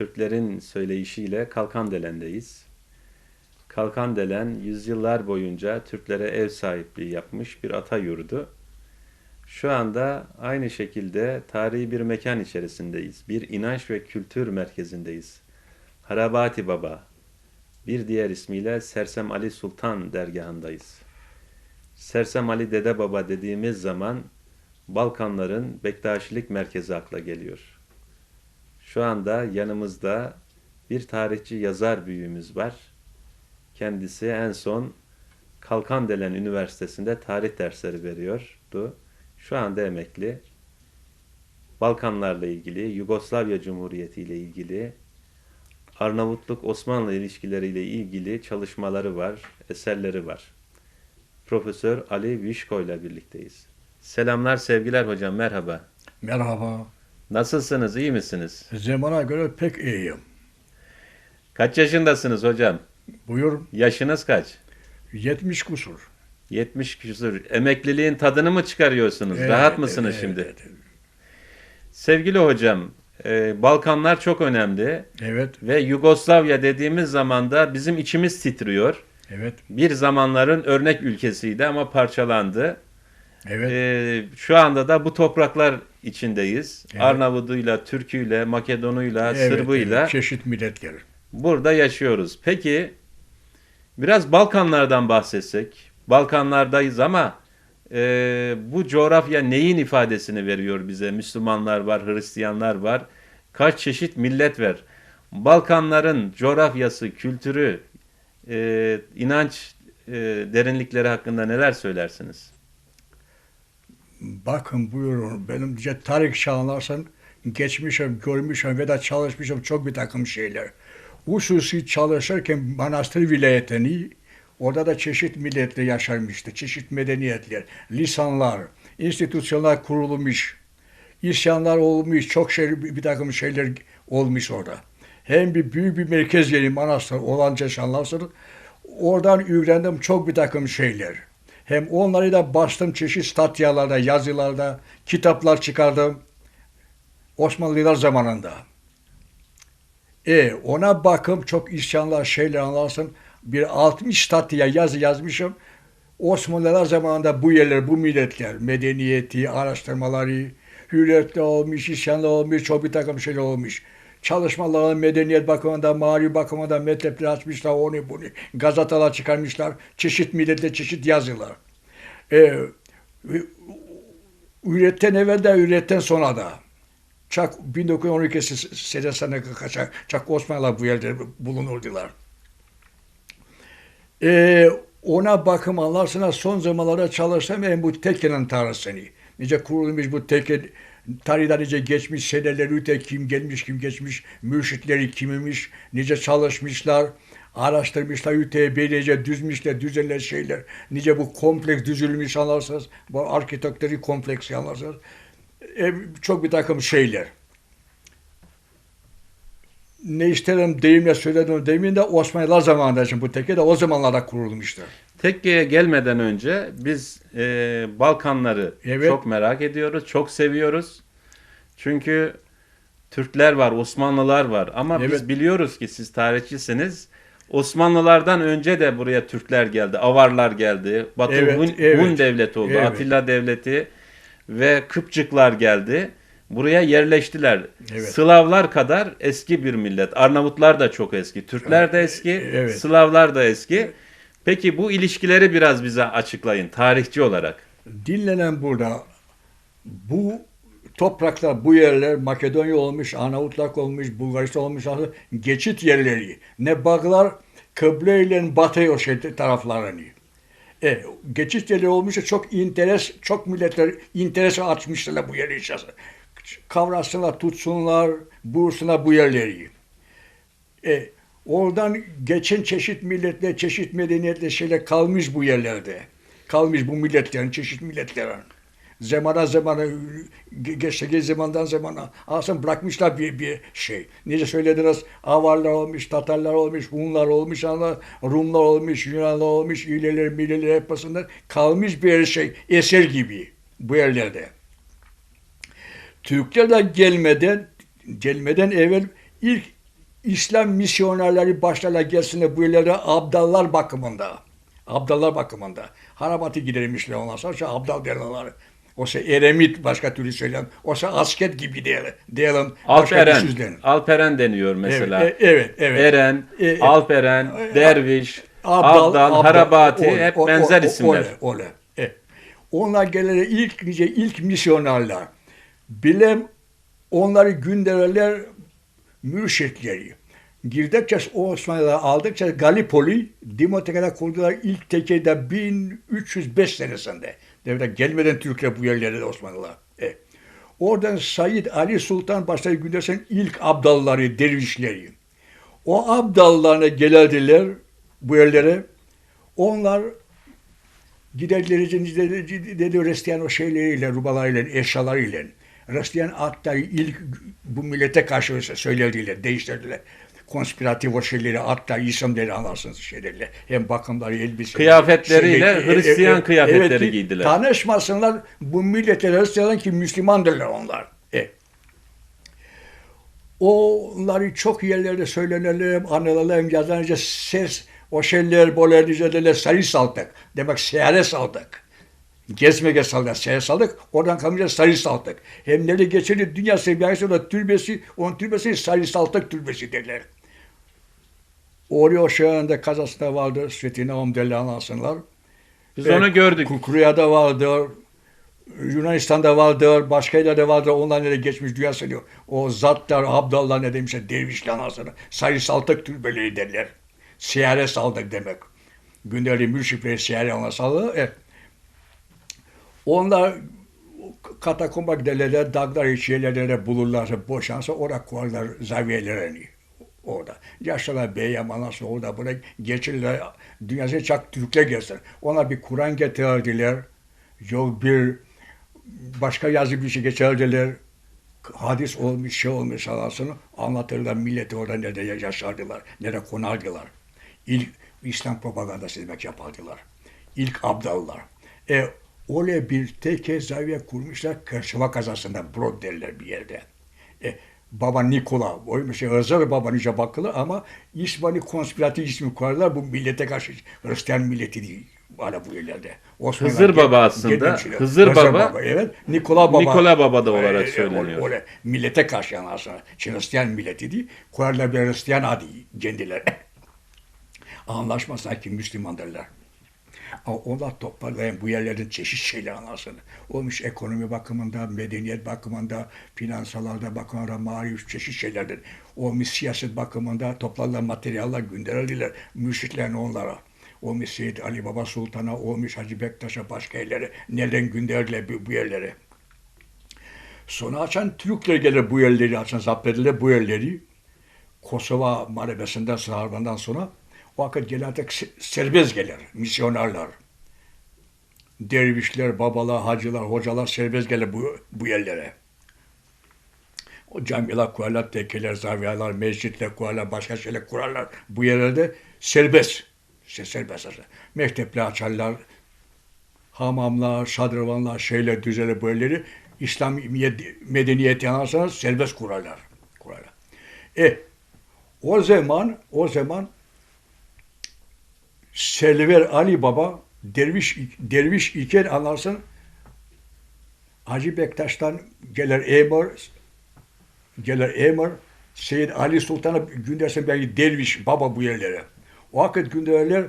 Türklerin söyleyişiyle Kalkandelen'deyiz. Kalkandelen yüzyıllar boyunca Türklere ev sahipliği yapmış bir ata yurdu. Şu anda aynı şekilde tarihi bir mekan içerisindeyiz. Bir inanç ve kültür merkezindeyiz. Harabati Baba, bir diğer ismiyle Sersem Ali Sultan dergahındayız. Sersem Ali Dede Baba dediğimiz zaman Balkanların Bektaşilik merkezi akla geliyor. Şu anda yanımızda bir tarihçi yazar büyüğümüz var. Kendisi en son Kalkandelen Üniversitesi'nde tarih dersleri veriyordu. Şu anda emekli. Balkanlarla ilgili, Yugoslavya Cumhuriyeti ile ilgili, Arnavutluk Osmanlı ilişkileriyle ilgili çalışmaları var, eserleri var. Profesör Ali Vişko ile birlikteyiz. Selamlar, sevgiler hocam, merhaba. Merhaba. Nasılsınız, iyi misiniz? Zamana göre pek iyiyim. Kaç yaşındasınız hocam? Buyur Yaşınız kaç? 70 kusur. 70 küsur. Emekliliğin tadını mı çıkarıyorsunuz? Evet, Rahat mısınız evet, şimdi? Evet. Sevgili hocam, e, Balkanlar çok önemli Evet. ve Yugoslavya dediğimiz zaman da bizim içimiz titriyor. Evet. Bir zamanların örnek ülkesiydi ama parçalandı. Evet. E, şu anda da bu topraklar içindeyiz. Evet. Arnavuduyla, Türküyle, Makedonuyla, evet, Sırbıyla evet, çeşit milletler. burada yaşıyoruz. Peki biraz Balkanlardan bahsetsek. Balkanlardayız ama e, bu coğrafya neyin ifadesini veriyor bize? Müslümanlar var, Hristiyanlar var. Kaç çeşit millet var. Balkanların coğrafyası, kültürü, e, inanç e, derinlikleri hakkında neler söylersiniz? Bakın buyurun benim diye tarih anlarsan geçmişim, görmüşüm ve de çalışmışım çok bir takım şeyler. Hususi çalışırken Manastır vilayetini orada da çeşit milletler yaşarmıştı. Çeşit medeniyetler, lisanlar, institusyonlar kurulmuş. isyanlar olmuş, çok şey, bir takım şeyler olmuş orada. Hem bir büyük bir merkez yeri manastır olan yaşanlarsın. Oradan öğrendim çok bir takım şeyler. Hem onları da bastım çeşit statyalarda, yazılarda, kitaplar çıkardım. Osmanlılar zamanında. E ona bakım çok isyanlar şeyler anlarsın. Bir 60 statya yazı yazmışım. Osmanlılar zamanında bu yerler, bu milletler, medeniyeti, araştırmaları, hürriyetli olmuş, isyanlı olmuş, çok bir takım şeyler olmuş. Çalışmaların medeniyet bakımından, mali bakımından mektepler açmışlar, onu bunu, gazeteler çıkarmışlar, çeşit millete çeşit yazılar. Ee, üretten evvel de üretten sonra da. Çak 1912 senesine kaçak, Çak Osmanlılar bu yerde bulunurdular. Ee, ona bakım anlarsına son zamanlarda çalıştım en bu tekkenin tarihini. Nice kurulmuş bu tekke tarihten geçmiş seneleri öte kim gelmiş kim geçmiş mürşitleri kimmiş nice çalışmışlar araştırmışlar öteye böylece düzmüşler düzenler şeyler. Nice bu kompleks düzülmüş anlarsınız bu arkitektori kompleksi anlarsınız. E, çok bir takım şeyler. Ne isterim deyimle söyledim deyimin de Osmanlılar zamanında için bu tekke de o zamanlarda kurulmuştur. Tekke'ye gelmeden önce biz e, Balkanları Evet. çok merak ediyoruz, çok seviyoruz. Çünkü Türkler var, Osmanlılar var ama biz Evet. biliyoruz ki siz tarihçisiniz. Osmanlılardan önce de buraya Türkler geldi, Avarlar geldi, Batı Evet, Hun, evet. Hun devleti oldu, Evet. Atilla devleti ve Kıpçıklar geldi. Buraya yerleştiler. Evet. Slavlar kadar eski bir millet. Arnavutlar da çok eski. Türkler de eski, Evet. Slavlar da eski. Peki bu ilişkileri biraz bize açıklayın tarihçi olarak. dinlenen burada bu topraklar, bu yerler Makedonya olmuş, Arnavutlak olmuş, Bulgaristan olmuş, geçit yerleri. Ne bağlar kıble ile batı o şey taraflarını. E, geçit yerleri olmuş çok interes, çok milletler interes açmışlar bu yeri içerisinde. Kavrasınlar, tutsunlar, bulsunlar bu yerleri. E, oradan geçen çeşit milletler, çeşit medeniyetler şeyler kalmış bu yerlerde. Kalmış bu milletlerin, çeşit milletlerin. Zamana zamana, ge- geçtiği zamandan zamana aslında bırakmışlar bir, bir şey. Nice söylediniz, Avarlar olmuş, Tatarlar olmuş, Hunlar olmuş, Rumlar olmuş, Yunanlar olmuş, iyiler, mileler hep basınlar. Kalmış bir şey, eser gibi bu yerlerde. Türkler de gelmeden gelmeden evvel ilk İslam misyonerleri başlarına gelsin bu yerlere abdallar bakımında. Abdallar bakımında. Harabatı gidermişler ondan sonra abdal derler. Oysa eremit başka türlü söyleyen. Oysa asket gibi diyelim. diyelim Alperen. Alperen deniyor mesela. Evet, e- evet, evet. Eren, E- Alperen, e- Derviş, Abdal, Harabati öyle, hep o- benzer o- isimler. Öyle. Evet. Onlar gelene ilk nice ilk misyonerler. Bilem onları gönderirler mürşitleri. Girdikçe o Osmanlı'da aldıkça Gallipoli Dimoteka'da kurdular ilk tekede 1305 senesinde. Devre gelmeden Türkler bu yerlere de Osmanlılar. Evet. Oradan Said Ali Sultan başta göndersen ilk abdalları, dervişleri. O abdallarına gelirdiler bu yerlere. Onlar giderleri dedi Hristiyan o şeyleriyle, rubalarıyla, eşyalarıyla. Hristiyan hatta ilk bu millete karşı söylerdiler, değiştirdiler. Konspiratif o şeyleri hatta isimleri anlarsınız şeylerle. Hem bakımları, elbise. Kıyafetleriyle Hristiyan kıyafetleri ki giydiler. Tanışmasınlar bu milletle Hristiyan ki Müslümandırlar onlar. Evet. Onları çok yerlerde söylenirler, anılalım, yazılınca ses, o şeyler böyle dizelerle sayı saldık. Demek seyare saldık. Gezmeye saldık, seyre saldık. Oradan kalınca sayı saldık. Hem nerede geçirdi dünya seviyesi da türbesi, onun türbesi sayı saldık türbesi derler. Oraya anda kazasında vardır. Svetina Omdeli anlasınlar. Biz onu gördük. Kukurya'da vardır. Yunanistan'da vardır, başka yerlerde vardır. Onlar nereye geçmiş dünya söylüyor. O zatlar, abdallar ne demişler, dervişler anasını. Sayı saltık türbeleri derler. Siyare saldık demek. Günderli mürşifleri siyare ona saldı. Evet. Onlar katakomba giderler, dağlar içerilerinde bulurlarsa boşansa orada koyarlar zaviyelerini orada. Yaşlılar Beyyamanası orada buraya geçirirler. Dünyası çok Türkler gelsin. Ona bir Kur'an getirdiler. Yok bir başka yazı bir şey geçerdiler. Hadis olmuş, şey olmuş anasını anlatırlar. Milleti orada nerede yaşardılar, nerede konardılar. İlk İslam propagandası demek yapardılar. İlk abdallar. E, öyle bir teke zaviye kurmuşlar Kırşıva kazasında Brod derler bir yerde. E, Baba Nikola, oymuş Hızır Baba Nice bakılı ama İsmani konspiratif ismi koyarlar bu millete karşı Hristiyan milleti değil. Hala bu yerlerde. Osmanlılar Hızır Baba aslında. Hızır Baba, evet. Nikola Baba. Nikola Baba da olarak Ee, söyleniyor. Öyle, millete karşı yani aslında. Şimdi Hristiyan milleti değil. Koyarlar bir Hristiyan adı kendileri. Anlaşma sanki Müslümandırlar. Ama onlar toparlayan bu yerlerin çeşit şeyler anlarsın. Olmuş ekonomi bakımından, medeniyet bakımında, finansalarda bakımında, marif çeşit şeylerdir. Olmuş siyaset bakımında toplarlar materyaller gönderirler mürşitlerini onlara. Olmuş Seyyid Ali Baba Sultan'a, olmuş Hacı Bektaş'a, başka yerlere, nereden gönderirler bu, bu yerlere. Sonra açan Türkler gelir bu yerleri açan, zapt bu yerleri. Kosova Muharebesi'nden, Sınavından sonra o vakit gelen artık se- serbest gelir misyonerler. Dervişler, babalar, hacılar, hocalar serbest gelir bu, bu yerlere. O camiler kurarlar, tekkeler, zaviyalar, mescitler kurarlar, başka şeyler kurarlar. Bu yerlerde serbest. Se- Serbest aslında. Mektepler açarlar, hamamlar, şadırvanlar, şeyler düzelir bu yerleri. İslamiyet, medeniyet yanarsanız serbest kurarlar. kurarlar. E, o zaman, o zaman Selver Ali Baba derviş derviş iken anlarsın Hacı Bektaş'tan gelir emir gelir emir Seyyid Ali Sultan'a göndersin belki derviş baba bu yerlere. O vakit gönderirler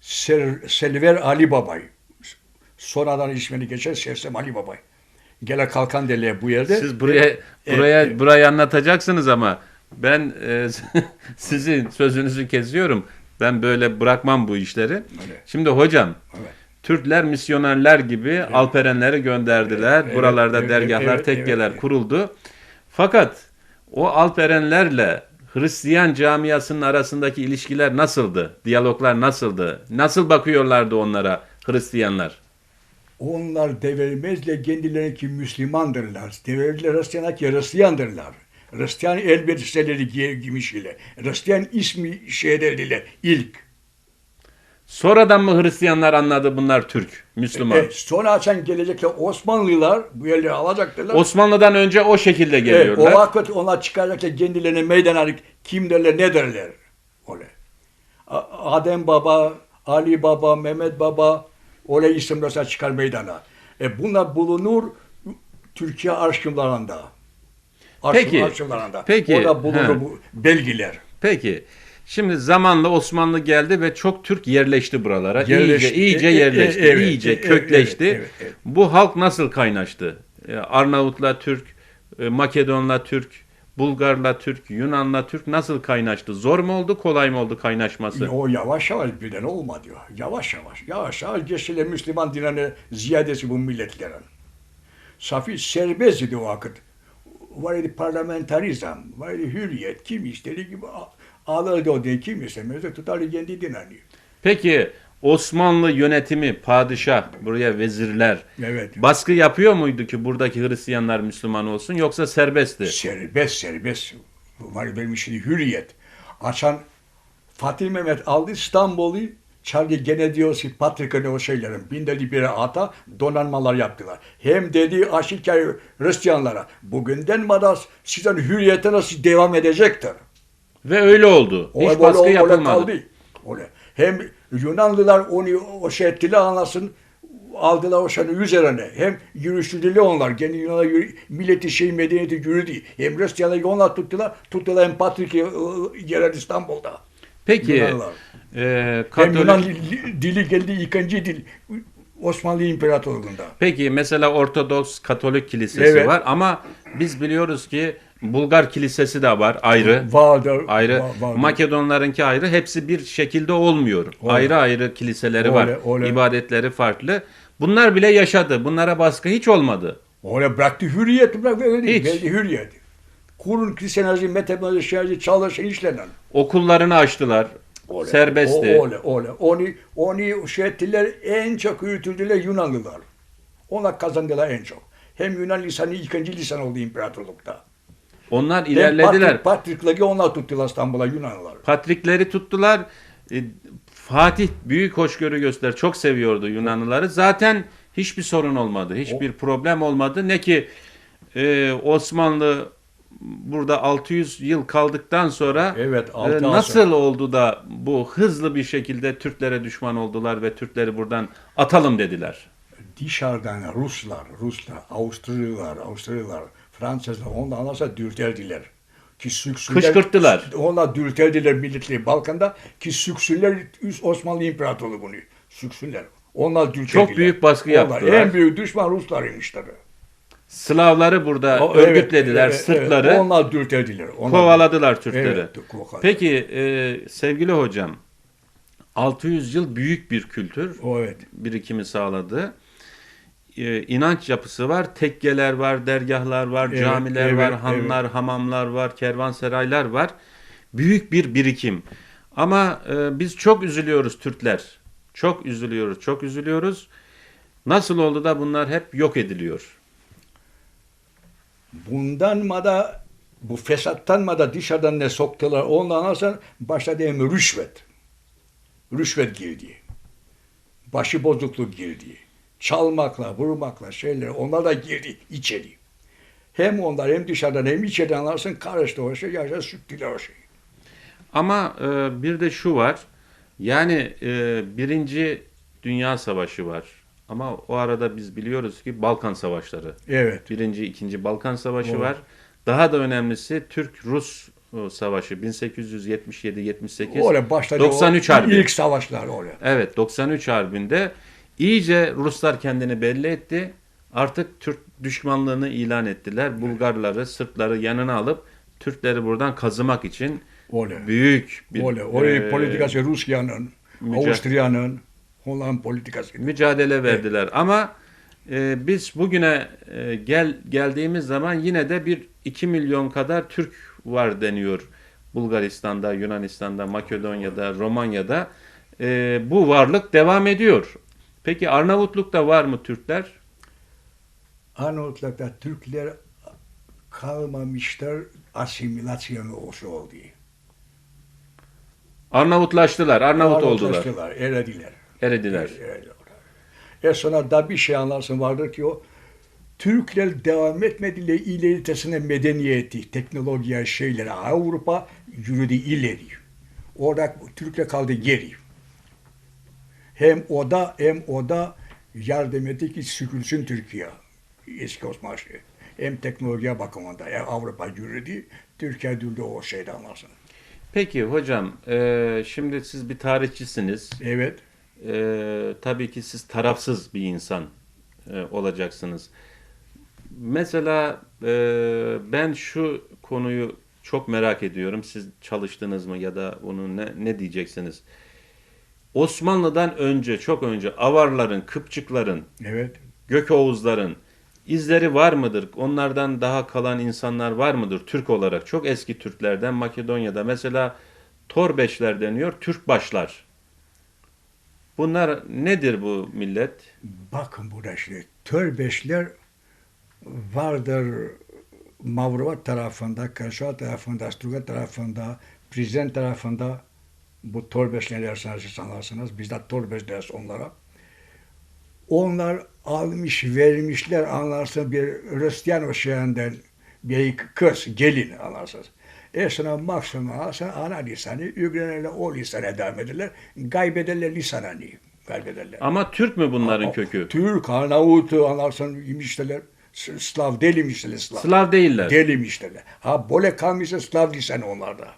Ser, Selver Ali Baba'yı. Sonradan ismini geçer Sersem Ali Baba'yı. Gelir kalkan derler bu yerde. Siz buraya buraya evet. burayı anlatacaksınız ama ben e, sizin sözünüzü kesiyorum. Ben böyle bırakmam bu işleri. Öyle. Şimdi hocam Evet. Türkler misyonerler gibi Alperenleri gönderdiler. Evet, Buralarda evet, dergahlar, evet, tekkeler evet. kuruldu. Fakat o Alperenlerle Hristiyan camiasının arasındaki ilişkiler nasıldı? Diyaloglar nasıldı? Nasıl bakıyorlardı onlara Hristiyanlar? Onlar devirmezle kendileri ki Müslümandırlar. Devirler Hristiyan'a ki Hristiyandırlar. Hristiyan elbiseleri giy- giymiş ile. Hristiyan ismi şey derdiler ilk. Sonradan mı Hristiyanlar anladı bunlar Türk, Müslüman? E, sonra açan gelecekler Osmanlılar bu yerleri alacaklar. Osmanlı'dan önce o şekilde Evet, geliyorlar. o vakit onlar çıkacaklar kendilerine meydana kim derler ne derler. Öyle. Adem Baba, Ali Baba, Mehmet Baba öyle isimlerse çıkar meydana. E bunlar bulunur Türkiye arşivlarında. Arşiv, Peki, arşivlarında. peki, Orada bulunur he. bu belgeler. Peki. Şimdi zamanla Osmanlı geldi ve çok Türk yerleşti buralara. Yerleşti. İyice iyice E, e, yerleşti, evet, iyice e, e, kökleşti. evet, evet, evet. Bu halk nasıl kaynaştı? E, Arnavutla Türk, e, Makedonla Türk, Bulgarla Türk, Yunanla Türk nasıl kaynaştı? Zor mu oldu, kolay mı oldu kaynaşması? O yavaş yavaş birden olmadı. Yavaş yavaş. Yavaş yavaş geçtiler Müslüman dinine ziyadesi bu milletlerin. Safi serbest idi o vakit. Var idi parlamentarizm, var idi hürriyet. Kim istediği gibi a- alırdı o diye kim istemezdi tutardı kendi dinini. Peki Osmanlı yönetimi, padişah, buraya vezirler Evet. baskı yapıyor muydu ki buradaki Hristiyanlar Müslüman olsun yoksa serbestti? Serbest serbest. Var benim şimdi hürriyet. Açan Fatih Mehmet aldı İstanbul'u Çaldı gene diyor ki Patrik'ın o şeylerin bindeli bir ata donanmalar yaptılar. Hem dedi aşikar Hristiyanlara bugünden madas sizin hürriyete nasıl devam edecektir. Ve öyle oldu. O Hiç öyle- baskı öyle yapılmadı. kaldı. Öyle. Hem Yunanlılar onu o şey ettiler anlasın aldılar o şeyin üzerine. Hem yürüyüştüler onlar. Gene Yunanlar yürü, milleti şey medeniyeti yürüdü. Hem Hristiyanları onlar tuttular. Tuttular hem Patrik'i ıı, yerel İstanbul'da. Peki Yunanlılar. E, Hem Katolik Yunan li- dili geldi ikinci dil Osmanlı İmparatorluğu'nda. Peki mesela Ortodoks Katolik Kilisesi Evet. var ama biz biliyoruz ki Bulgar Kilisesi de var ayrı. Vardır. Ayrı. va- vardır. Makedonlarınki ayrı. Hepsi bir şekilde olmuyor. Öyle. Ayrı ayrı kiliseleri var. Öyle, öyle. İbadetleri farklı. Bunlar bile yaşadı. Bunlara baskı hiç olmadı. Öyle bıraktı hürriyet bırak verdi. Hiç. Verdi hürriyet. Kurun kilisenazı, mezhepnazı, şehirci, çalışın işlenen. Okullarını açtılar. Öyle. Serbestti. O, öyle, öyle. Onu, onu şey ettiler, en çok yürütüldüler Yunanlılar. Onlar kazandılar en çok. Hem Yunan lisanı ikinci lisan oldu imparatorlukta. Onlar ilerlediler. Patrik, Patrikleri onlar tuttular İstanbul'a Yunanlılar. Patrikleri tuttular. E, Fatih büyük hoşgörü göster. Çok seviyordu Yunanlıları. Zaten hiçbir sorun olmadı. Hiçbir problem olmadı. Ne ki e, Osmanlı burada 600 yıl kaldıktan sonra Evet, e, nasıl oldu da bu hızlı bir şekilde Türklere düşman oldular ve Türkleri buradan atalım dediler. Dışarıdan Ruslar, Ruslar, Avusturyalılar, Avusturyalılar, Fransızlar ondan nasıl dürterdiler. Ki süksüller, Kışkırttılar. Onlar dürterdiler milletleri Balkan'da ki süksüller üst Osmanlı İmparatorluğu'nu. Süksüller. Onlar dürterdiler. Çok büyük baskı Onlar yaptılar. En büyük düşman Ruslarıymış tabii. Slavları burada O- evet, örgütlediler. evet, Sırpları evet. Onlar dürterdiler. Onlar kovaladılar Türkleri. Evet, kovaladılar. Peki e, sevgili hocam 600 yıl büyük bir kültür O evet. birikimi sağladı. E, inanç yapısı var, tekkeler var, dergahlar var, Evet, camiler evet, var, hanlar, hamamlar var, kervansaraylar var. Büyük bir birikim. Ama e, biz çok üzülüyoruz Türkler. Çok üzülüyoruz, çok üzülüyoruz. Nasıl oldu da bunlar hep yok ediliyor? Bundan mı da bu fesattan mı da dışarıdan ne soktular ondan sonra başladı hem rüşvet. Rüşvet girdi. Başı bozukluk girdi. Çalmakla, vurmakla şeyler onlar da girdi içeri. Hem onlar hem dışarıdan hem içeriden anlarsın karıştı o şey, yaşa süktüler o şeyi. Ama e, bir de şu var. Yani e, birinci Dünya Savaşı var. Ama o arada biz biliyoruz ki Balkan Savaşları. Evet. Birinci, ikinci Balkan Savaşı Evet. var. Daha da önemlisi Türk-Rus e, Savaşı 1877-78. Öyle başladı 93 o Harbi. ilk savaşlar öyle. Evet 93 Harbi'nde iyice Ruslar kendini belli etti. Artık Türk düşmanlığını ilan ettiler. Bulgarları, Sırpları yanına alıp Türkleri buradan kazımak için Öyle. büyük bir Öyle. Öyle e, politikası Rusya'nın, Avusturya'nın, Hollanda politikası. mücadele verdiler. Ama e, biz bugüne e, gel geldiğimiz zaman yine de bir 2 milyon kadar Türk var deniyor. Bulgaristan'da, Yunanistan'da, Makedonya'da, Romanya'da. E, bu varlık devam ediyor. Peki Arnavutluk'ta var mı Türkler? Arnavutluk'ta Türkler kalmamışlar asimilasyon olsa oldu. Arnavutlaştılar, Arnavut oldular. Arnavutlaştılar, erediler. Erediler. E sonra da bir şey anlarsın vardır ki o Türkler devam etmediler ileritesine medeniyeti, teknolojiye, şeylere. Avrupa yürüdü ileri. Orada Türkler kaldı geri. Hem o da hem o da yardım etti ki sükülsün Türkiye. Eski Osmanlı. Hem teknolojiye bakımında hem Avrupa yürüdü, Türkiye durdu o şeyden anlarsın. Peki hocam, e, şimdi siz bir tarihçisiniz. Evet. E, tabii ki siz tarafsız bir insan e, olacaksınız. Mesela e, ben şu konuyu çok merak ediyorum. Siz çalıştınız mı ya da onu ne, ne diyeceksiniz? Osmanlı'dan önce, çok önce Avarların, Kıpçıkların, Evet. Gökoğuzların izleri var mıdır? Onlardan daha kalan insanlar var mıdır Türk olarak? Çok eski Türklerden Makedonya'da mesela Torbeşler deniyor, Türk başlar. Bunlar nedir bu millet? Bakın burada şimdi Törbeşler vardır Mavrova tarafında, Kaşa tarafında, Struga tarafında, Prizren tarafında bu Torbeşler dersiniz sanırsınız. Biz de Torbeş deriz onlara. Onlar almış vermişler anlarsın bir Hristiyan şeyinden bir kız, gelin anlarsınız. E sonra maksimum alırsan ana lisanı, ügrenerle o lisana devam ederler. Kaybederler lisanını. Kaybederler. Ama Türk mü bunların Aa, kökü? Türk, Arnavut anlarsan imişteler. Slav, delimişteler Slav. Slav değiller. Delimişteler. Ha böyle kalmışsa Slav lisanı onlarda.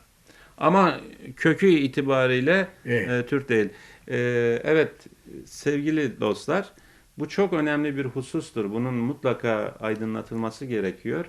Ama kökü itibariyle Evet. e, Türk değil. E, evet sevgili dostlar bu çok önemli bir husustur. Bunun mutlaka aydınlatılması gerekiyor.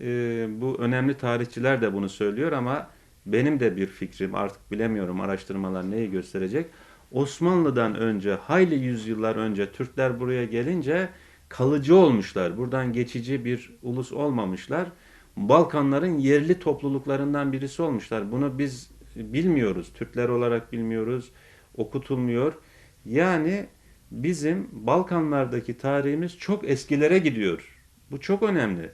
E, bu önemli tarihçiler de bunu söylüyor ama benim de bir fikrim artık bilemiyorum araştırmalar neyi gösterecek. Osmanlı'dan önce hayli yüzyıllar önce Türkler buraya gelince kalıcı olmuşlar. Buradan geçici bir ulus olmamışlar. Balkanların yerli topluluklarından birisi olmuşlar. Bunu biz bilmiyoruz. Türkler olarak bilmiyoruz. Okutulmuyor. Yani bizim Balkanlardaki tarihimiz çok eskilere gidiyor. Bu çok önemli.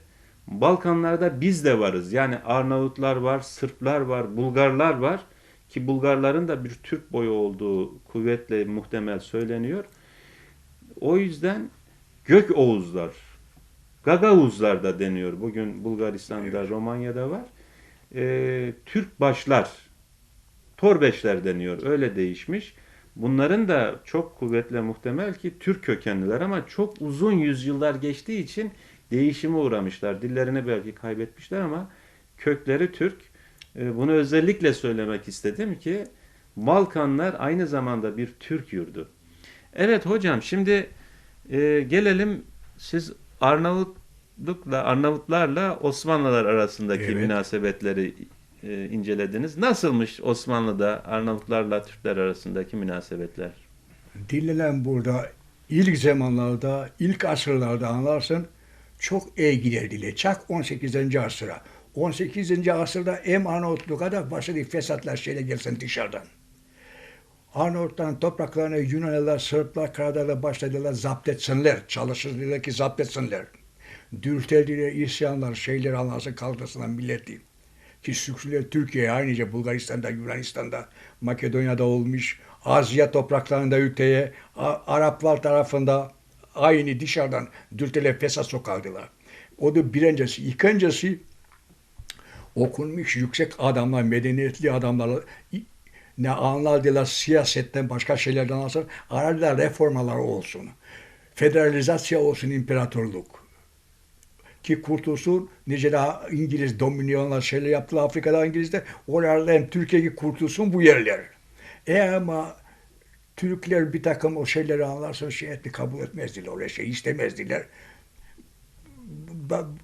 Balkanlarda biz de varız. Yani Arnavutlar var, Sırplar var, Bulgarlar var ki Bulgarların da bir Türk boyu olduğu kuvvetle muhtemel söyleniyor. O yüzden Gök Oğuzlar, Gagavuzlar da deniyor. Bugün Bulgaristan'da, Romanya'da var. Ee, Türk başlar, Torbeşler deniyor. Öyle değişmiş. Bunların da çok kuvvetle muhtemel ki Türk kökenliler ama çok uzun yüzyıllar geçtiği için değişime uğramışlar. Dillerini belki kaybetmişler ama kökleri Türk. Ee, Bunu özellikle söylemek istedim ki Balkanlar aynı zamanda bir Türk yurdu. Evet hocam şimdi e, gelelim siz Arnavutlukla Arnavutlarla Osmanlılar arasındaki Evet. münasebetleri e, incelediniz. Nasılmış Osmanlı'da Arnavutlarla Türkler arasındaki münasebetler? Dinlenen burada ilk zamanlarda, ilk asırlarda anlarsın çok iyi. Çak 18. asıra. 18. asırda hem Arnavutluğa da başladı fesatlar şeyle gelsin dışarıdan. Arnavutların topraklarını Yunanlılar, Sırplar, Karadarlar başladılar zapt etsinler. Çalışırdılar ki zapt etsinler. Dürteldiler isyanlar, şeyler anlarsın kaldırsınlar milleti. Ki suçlular Türkiye'ye ayrıca Bulgaristan'da, Yunanistan'da, Makedonya'da olmuş. Asya topraklarında ülkeye, Araplar tarafında aynı dışarıdan dürtele fesat sokardılar. O da birincisi. İkincisi okunmuş yüksek adamlar, medeniyetli adamlar ne anlardılar siyasetten başka şeylerden alsın. Aradılar reformalar olsun. Federalizasyon olsun imparatorluk. Ki kurtulsun nice daha İngiliz dominyonlar şeyler yaptılar Afrika'da İngilizler. Oralarda hem Türkiye'yi kurtulsun bu yerler. E ama Türkler bir takım o şeyleri anlarsa şey etti, kabul etmezdiler. Öyle şey istemezdiler.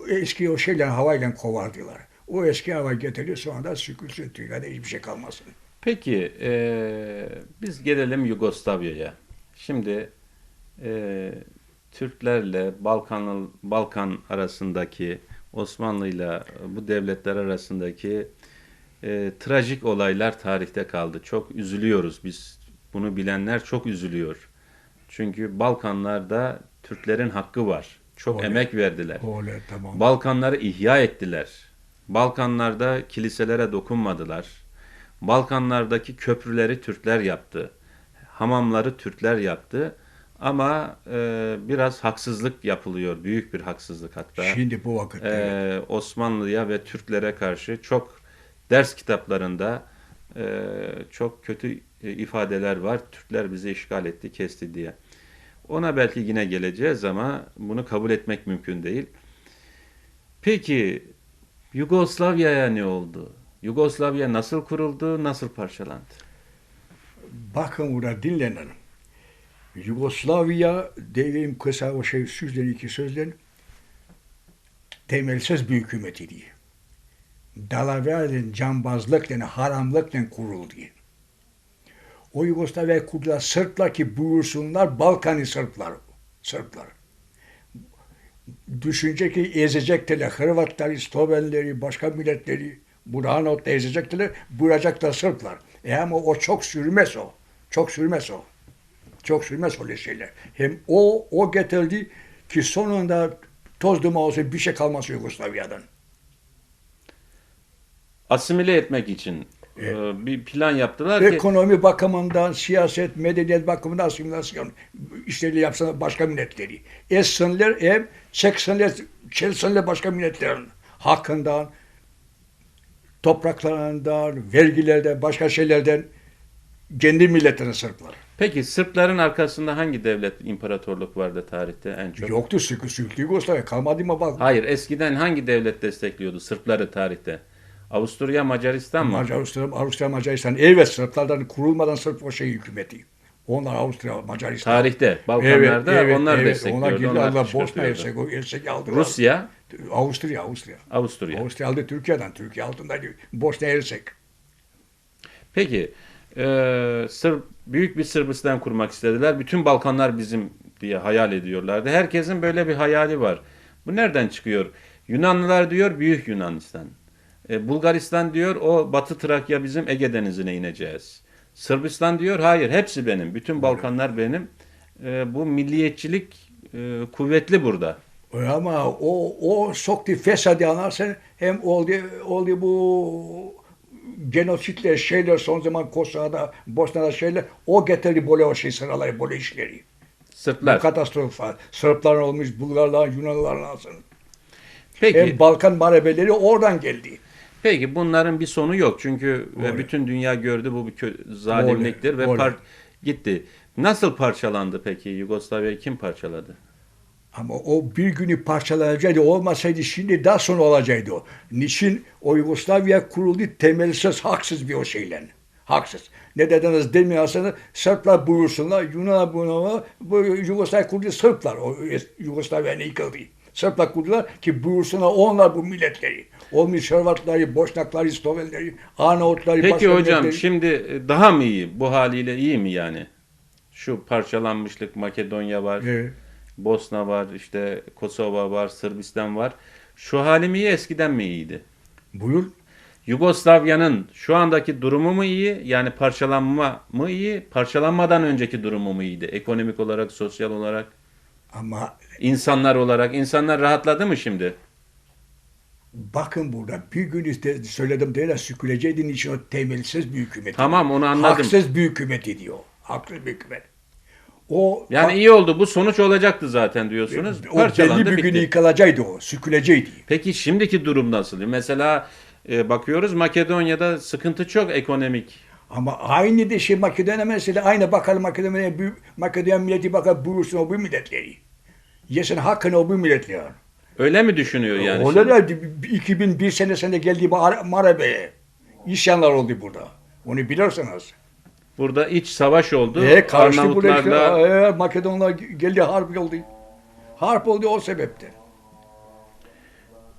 Eski o şeyler havayla kovardılar. O eski hava getiriyor sonra da sükülsün Türkiye'de hiçbir şey kalmasın. Peki e, biz gelelim Yugoslavya'ya. Şimdi e, Türklerle Balkan Balkan arasındaki Osmanlı'yla bu devletler arasındaki e, trajik olaylar tarihte kaldı. Çok üzülüyoruz biz. Bunu bilenler çok üzülüyor. Çünkü Balkanlarda Türklerin hakkı var. Çok Öyle. emek verdiler. Öyle tamam. Balkanları ihya ettiler. Balkanlarda kiliselere dokunmadılar. Balkanlardaki köprüleri Türkler yaptı. Hamamları Türkler yaptı. Ama e, biraz haksızlık yapılıyor. Büyük bir haksızlık hatta. Şimdi bu vakitte. Ee, Osmanlı'ya ve Türklere karşı çok ders kitaplarında e, çok kötü e, ifadeler var. Türkler bizi işgal etti, kesti diye. Ona belki yine geleceğiz ama bunu kabul etmek mümkün değil. Peki Yugoslavya'ya ne oldu? Yugoslavya nasıl kuruldu, nasıl parçalandı? Bakın burada dinlenin. Yugoslavya dediğim kısa o şey sözden iki sözden temelsiz bir hükümetiydi. Dalaverden, cambazlıkla, haramlıkla kuruldu. O Yugoslavya kurdular Sırplar ki buyursunlar Balkanı Sırplar. Sırplar. Düşünce ki ezecektiler Hırvatları, Slovenleri, başka milletleri. Burhanot'ta ezecektiler, buyuracaklar Sırplar. E ama o çok sürmez o. Çok sürmez o. Çok sürmez öyle şeyler. Hem o o getirdi ki sonunda toz duman olsa bir şey kalmaz Yugoslavya'dan. Asimile etmek için e, bir plan yaptılar ki Ekonomi bakımından, siyaset, medeniyet bakımından asimilasyon işleri yapsana başka milletleri. Essinler hem çeksinler, çelsinler başka milletlerin hakkından, topraklarından, vergilerden, başka şeylerden kendi milletlerine Sırplar. Peki Sırpların arkasında hangi devlet, imparatorluk vardı tarihte en çok? Yoktu sıkı sıkı Yugoslavya kalmadı mı bak. Hayır, eskiden hangi devlet destekliyordu Sırpları tarihte? Avusturya, Macaristan mı? Macaristan, Avusturya, Macaristan. Evet Sırplardan kurulmadan Sırp o şey hükümeti. Onlar Avusturya, Macaristan. Tarihte, Balkanlarda onlar Onlar destekliyordu. girdi onlar aldılar. Bosna kışkırtıyordu. Hersek, Hersek aldılar. Rusya, Avusturya, Avusturya. Avusturya. Avusturya aldı Türkiye'den. Türkiye altındaydı. Bosna Hersek. Peki, e, Sırp, büyük bir Sırbistan kurmak istediler. Bütün Balkanlar bizim diye hayal ediyorlardı. Herkesin böyle bir hayali var. Bu nereden çıkıyor? Yunanlılar diyor Büyük Yunanistan. E, Bulgaristan diyor o Batı Trakya bizim Ege Denizi'ne ineceğiz. Sırbistan diyor hayır hepsi benim. Bütün Balkanlar benim. E, bu milliyetçilik e, kuvvetli burada. Ama o, o soktu fesadı anlarsan hem oldu, oldu bu genositler şeyler son zaman Kosova'da, Bosna'da şeyler o getirdi böyle o şey sıraları böyle işleri. Sırplar. Katastrofal. Sırplar olmuş, Bulgarlar, Yunanlılar olsun. Peki. Hem Balkan marabeleri oradan geldi. Peki bunların bir sonu yok çünkü ve Doğru. bütün dünya gördü bu bir zalimliktir ve Doğru. par- gitti. Nasıl parçalandı peki Yugoslavya'yı kim parçaladı? Ama o bir günü parçalanacaktı. Olmasaydı şimdi daha sonra olacaktı o. Niçin o Yugoslavya kuruldu temelsiz, haksız bir o şeyle. Haksız. Ne dediniz demiyorsanız Sırplar buyursunlar, Yunanlar buyursunlar, bu Yugoslavya kurdu Sırplar. O Yugoslavya'nın yıkıldı. Sırplar kurdular ki buyursunlar onlar bu milletleri. Olmuş Hırvatları, Boşnakları, Slovenleri, Arnavutları, Peki başka hocam milletleri. şimdi e, daha mı iyi? Bu haliyle iyi mi yani? Şu parçalanmışlık Makedonya var, Evet. Bosna var, işte Kosova var, Sırbistan var. Şu hali mi iyi eskiden mi iyiydi? Buyur. Yugoslavya'nın şu andaki durumu mu iyi? Yani parçalanma mı iyi? Parçalanmadan önceki durumu mu iyiydi? Ekonomik olarak, sosyal olarak, Ama insanlar olarak. İnsanlar rahatladı mı şimdi? bakın burada bir gün işte söyledim değil mi? Süküleceğinin için o temelsiz bir hükümet. Tamam onu anladım. Haksız bir hükümet diyor. Haksız bir hükümet. O Yani iyi oldu. Bu sonuç olacaktı zaten diyorsunuz. o Parçalandı belli bir gün bitti. yıkılacaktı o. Sükülecekti. Peki şimdiki durum nasıl? Mesela e, bakıyoruz Makedonya'da sıkıntı çok ekonomik. Ama aynı de şey Makedonya mesela aynı bakalım Makedonya, Makedonya milleti bakar buyursun o bu milletleri. Yesin hakkını o bu milletleri. Öyle mi düşünüyor yani? Öyle de 2001 senesinde geldi bu Ar- Marabe'ye. İsyanlar oldu burada. Onu bilirsiniz. Burada iç savaş oldu. E karşı buraya işte, Arnavutlarla e, Makedonlar geldi harp oldu. Harp oldu o sebepten.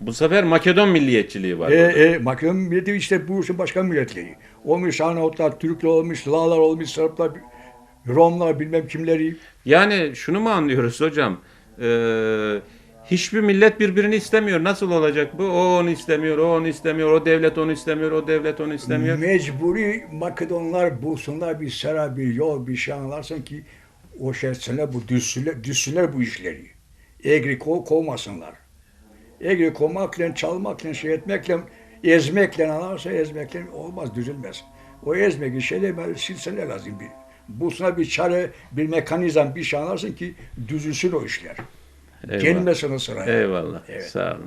Bu sefer Makedon milliyetçiliği var. E, burada. e, Makedon milleti işte buyursun başka milletleri. Olmuş Arnavutlar, Türkler olmuş, Lağlar olmuş, Sırplar, Romlar bilmem kimleri. Yani şunu mu anlıyoruz hocam? Ee, hiçbir millet birbirini istemiyor. Nasıl olacak bu? O onu istemiyor, o onu istemiyor, o devlet onu istemiyor, o devlet onu istemiyor. Mecburi Makedonlar bulsunlar bir sera, bir yol, bir şey anlarsın ki o şeysinler bu düzsünler, düzsünler bu işleri. Egri kov, kovmasınlar. Egri kovmakla, çalmakla, şey etmekle, ezmekle anlarsa ezmekle olmaz, düzülmez. O ezmek şeyler böyle silsene lazım bir. Bulsuna bir çare, bir mekanizm, bir şey anlarsın ki düzülsün o işler. Eyvallah. Gelmesin o sıraya. Eyvallah. Evet. Sağ olun.